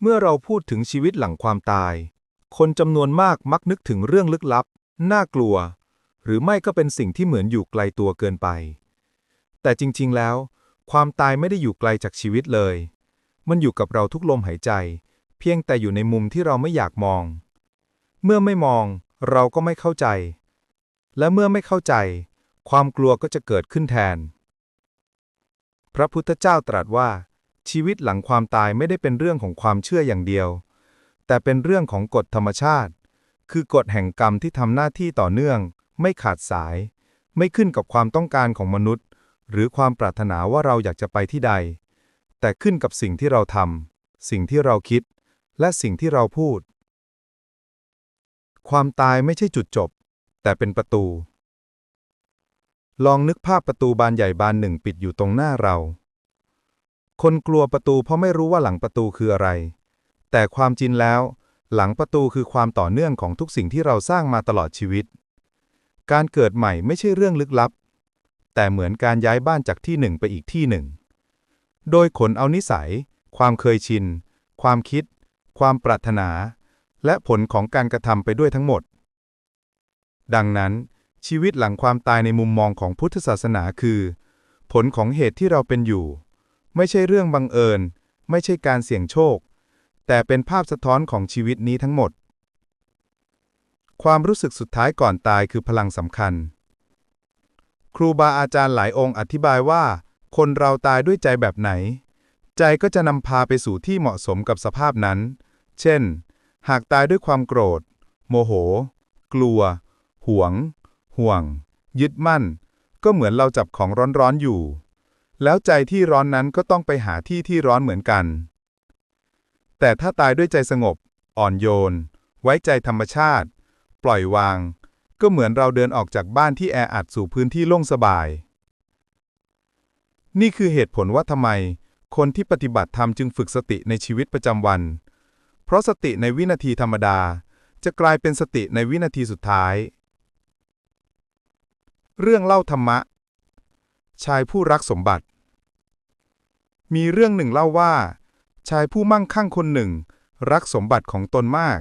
เมื่อเราพูดถึงชีวิตหลังความตาย คนจำนวนมากมักนึกถึงเรื่องลึกลับ น่ากลัว หรือไม่ก็เป็นสิ่งที่เหมือนอยู่ไกลตัวเกินไป แต่จริงๆแล้ว ความตายไม่ได้อยู่ไกลจากชีวิตเลย มันอยู่กับเราทุกลมหายใจ เพียงแต่อยู่ในมุมที่เราไม่อยากมอง เมื่อไม่มองเราก็ไม่เข้าใจ และเมื่อไม่เข้าใจ ความกลัวก็จะเกิดขึ้นแทน พระพุทธเจ้าตรัสว่า ชีวิตหลังความตายไม่ได้เป็นเรื่องของความเชื่ออย่างเดียว แต่เป็นเรื่องของกฎธรรมชาติ คือกฎแห่งกรรมที่ทำหน้าที่ต่อเนื่อง ไม่ขาดสาย ไม่ขึ้นกับความต้องการของมนุษย์ หรือความปรารถนาว่าเราอยากจะไปที่ใด แต่ขึ้นกับสิ่งที่เราทำสิ่งที่เราคิด และสิ่งที่เราพูด ความตายไม่ใช่จุดจบ แต่เป็นประตู ลองนึกภาพประตูบานใหญ่บานหนึ่งปิดอยู่ตรงหน้าเรา คนกลัวประตูเพราะไม่รู้ว่าหลังประตูคืออะไร แต่ความจริงแล้ว หลังประตูคือความต่อเนื่องของทุกสิ่งที่เราสร้างมาตลอดชีวิต การเกิดใหม่ไม่ใช่เรื่องลึกลับ แต่เหมือนการย้ายบ้านจากที่หนึ่งไปอีกที่หนึ่ง โดยขนเอานิสัย ความเคยชิน ความคิด ความปรารถนา และผลของการกระทำไปด้วยทั้งหมด ดังนั้น ชีวิตหลังความตายในมุมมองของพุทธศาสนาคือ ผลของเหตุที่เราเป็นอยู่ ไม่ใช่เรื่องบังเอิญ ไม่ใช่การเสี่ยงโชค แต่เป็นภาพสะท้อนของชีวิตนี้ทั้งหมด ความรู้สึกสุดท้ายก่อนตายคือพลังสำคัญ ครูบาอาจารย์หลายองค์อธิบายว่า คนเราตายด้วยใจแบบไหน ใจก็จะนำพาไปสู่ที่เหมาะสมกับสภาพนั้น เช่น หากตายด้วยความโกรธ โมโห กลัว หวง ห่วง ยึดมั่น ก็เหมือนเราจับของร้อนๆอยู่ แล้วใจที่ร้อนนั้นก็ต้องไปหาที่ที่ร้อนเหมือนกัน แต่ถ้าตายด้วยใจสงบ อ่อนโยน ไว้ใจธรรมชาติ ปล่อยวาง ก็เหมือนเราเดินออกจากบ้านที่แออัดสู่พื้นที่โล่งสบาย นี่คือเหตุผลว่าทำไม คนที่ปฏิบัติธรรมจึงฝึกสติในชีวิตประจำวัน เพราะสติในวินาทีธรรมดา จะกลายเป็นสติในวินาทีสุดท้าย เรื่องเล่าธรรมะ ชายผู้รักสมบัติ มีเรื่องหนึ่งเล่าว่า ชายผู้มั่งคั่งคนหนึ่ง รักสมบัติของตนมาก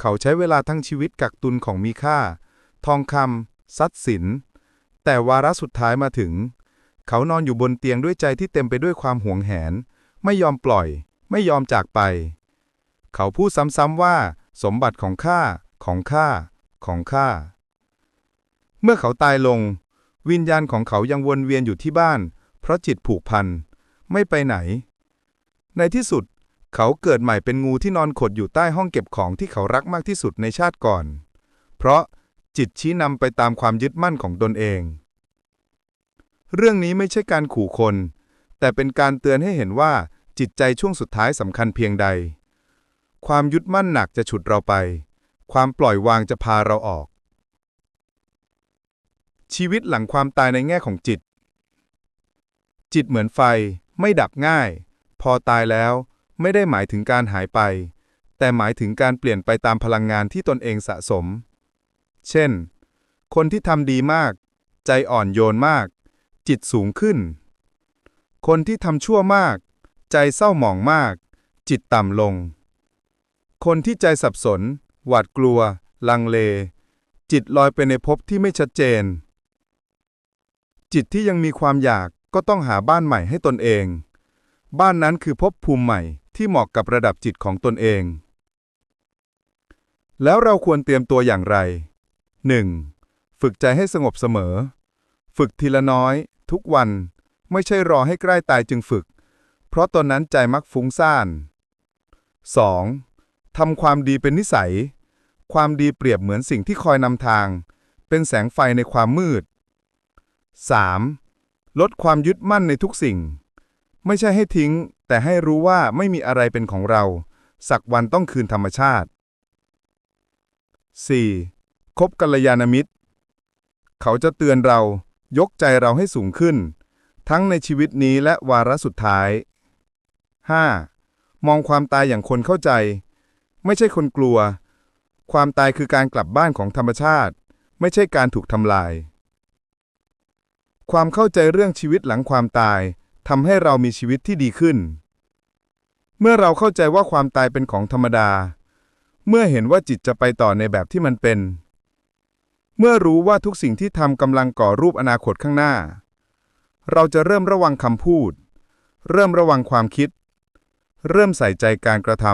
เขาใช้เวลาทั้งชีวิตกักตุนของมีค่า ทองคำทรัพย์สิน แต่วาระสุดท้ายมาถึง เขานอนอยู่บนเตียงด้วยใจที่เต็มไปด้วยความหวงแหน ไม่ยอมปล่อย ไม่ยอมจากไป เขาพูดซ้ำๆว่า สมบัติของข้าของข้าของข้าเมื่อเขาตายลง วิญญาณของเขายังวนเวียนอยู่ที่บ้าน เพราะจิตผูกพัน ไม่ไปไหน ในที่สุด เขาเกิดใหม่เป็นงูที่นอนขดอยู่ใต้ห้องเก็บของที่เขารักมากที่สุดในชาติก่อน เพราะจิตชี้นำไปตามความยึดมั่นของตนเอง เรื่องนี้ไม่ใช่การขู่คน แต่เป็นการเตือนให้เห็นว่าจิตใจช่วงสุดท้ายสำคัญเพียงใด ความยึดมั่นหนักจะฉุดเราไป ความปล่อยวางจะพาเราออก ชีวิตหลังความตายในแง่ของจิต จิตเหมือนไฟไม่ดับง่าย พอตายแล้วไม่ได้หมายถึงการหายไป แต่หมายถึงการเปลี่ยนไปตามพลังงานที่ตนเองสะสม เช่น คนที่ทำดีมาก ใจอ่อนโยนมาก จิตสูงขึ้น คนที่ทำชั่วมาก ใจเศร้าหมองมาก จิตต่ำลง คนที่ใจสับสน หวาดกลัว ลังเล จิตลอยไปในภพที่ไม่ชัดเจน จิตที่ยังมีความอยากก็ต้องหาบ้านใหม่ให้ตนเอง บ้านนั้นคือภพภูมิใหม่ที่เหมาะกับระดับจิตของตนเอง แล้วเราควรเตรียมตัวอย่างไร 1. ฝึกใจให้สงบเสมอ ฝึกทีละน้อย ทุกวัน ไม่ใช่รอให้ใกล้ตายจึงฝึก เพราะตอนนั้นใจมักฟุ้งซ่าน 2. ทำความดีเป็นนิสัย ความดีเปรียบเหมือนสิ่งที่คอยนำทาง เป็นแสงไฟในความมืด 3. ลดความยึดมั่นในทุกสิ่ง ไม่ใช่ให้ทิ้ง แต่ให้รู้ว่าไม่มีอะไรเป็นของเรา สักวันต้องคืนธรรมชาติ 4. คบกัลยาณมิตร เขาจะเตือนเรายกใจเราให้สูงขึ้น ทั้งในชีวิตนี้และวาระสุดท้าย 5. มองความตายอย่างคนเข้าใจ ไม่ใช่คนกลัว ความตายคือการกลับบ้านของธรรมชาติ ไม่ใช่การถูกทำลาย ความเข้าใจเรื่องชีวิตหลังความตายทำให้เรามีชีวิตที่ดีขึ้น เมื่อเราเข้าใจว่าความตายเป็นของธรรมดา เมื่อเห็นว่าจิตจะไปต่อในแบบที่มันเป็น เมื่อรู้ว่าทุกสิ่งที่ทำกำลังก่อรูปอนาคตข้างหน้า เราจะเริ่มระวังคำพูด เริ่มระวังความคิด เริ่มใส่ใจการกระท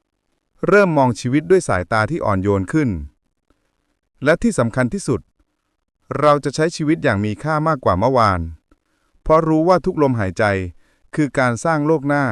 ำเริ่มมองชีวิตด้วยสายตาที่อ่อนโยนขึ้น และที่สำคัญที่สุด เราจะใช้ชีวิตอย่างมีค่ามากกว่าเมื่อวาน เพราะรู้ว่าทุกลมหายใจคือการสร้างโลกหน้า